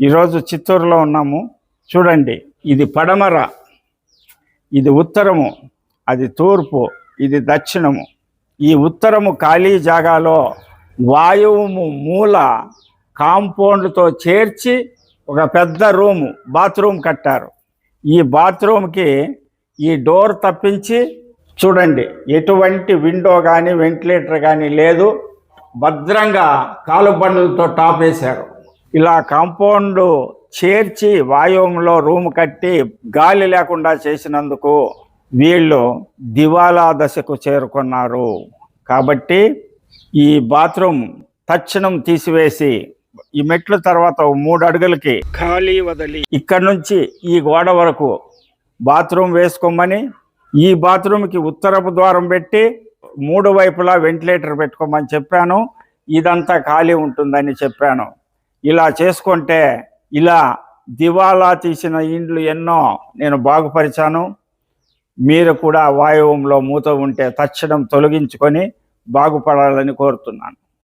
ఈరోజు చిత్తూరులో ఉన్నాము. చూడండి ఇది పడమర ఇది ఉత్తరము అది తూర్పు ఇది దక్షిణము. ఈ ఉత్తరము ఖాళీ జాగాలో వాయువు మూల కాంపౌండ్తో చేర్చి ఒక పెద్ద రూము బాత్రూమ్ కట్టారు. ఈ బాత్రూమ్కి ఈ డోర్ తప్పించి చూడండి ఎటువంటి విండో కానీ వెంటిలేటర్ కానీ లేదు. భద్రంగా కాలుబండలతో టాప్ వేశారు ఇలా కాంపౌండ్ చేర్చి వాయువులో రూమ్ కట్టి గాలి లేకుండా చేసినందుకు వీళ్ళు దివాలా దశకు చేరుకున్నారు. కాబట్టి ఈ బాత్రూమ్ తక్షణం తీసివేసి ఈ మెట్ల తర్వాత మూడు అడుగులకి ఖాళీ వదిలి. ఇక్కడ నుంచి ఈ గోడ వరకు బాత్రూమ్ వేసుకోమని ఈ బాత్రూమ్కి ఉత్తరపు ద్వారం పెట్టి మూడు వైపులా వెంటిలేటర్ పెట్టుకోమని చెప్పాను. ఇదంతా ఖాళీ ఉంటుందని చెప్పాను. ఇలా చేసుకుంటే ఇలా దివాలా తీసిన ఇండ్లు ఎన్నో నేను బాగుపరిచాను. మీరు కూడా వాయువంలో మూత ఉంటే తక్షణం తొలగించుకొని బాగుపడాలని కోరుతున్నాను.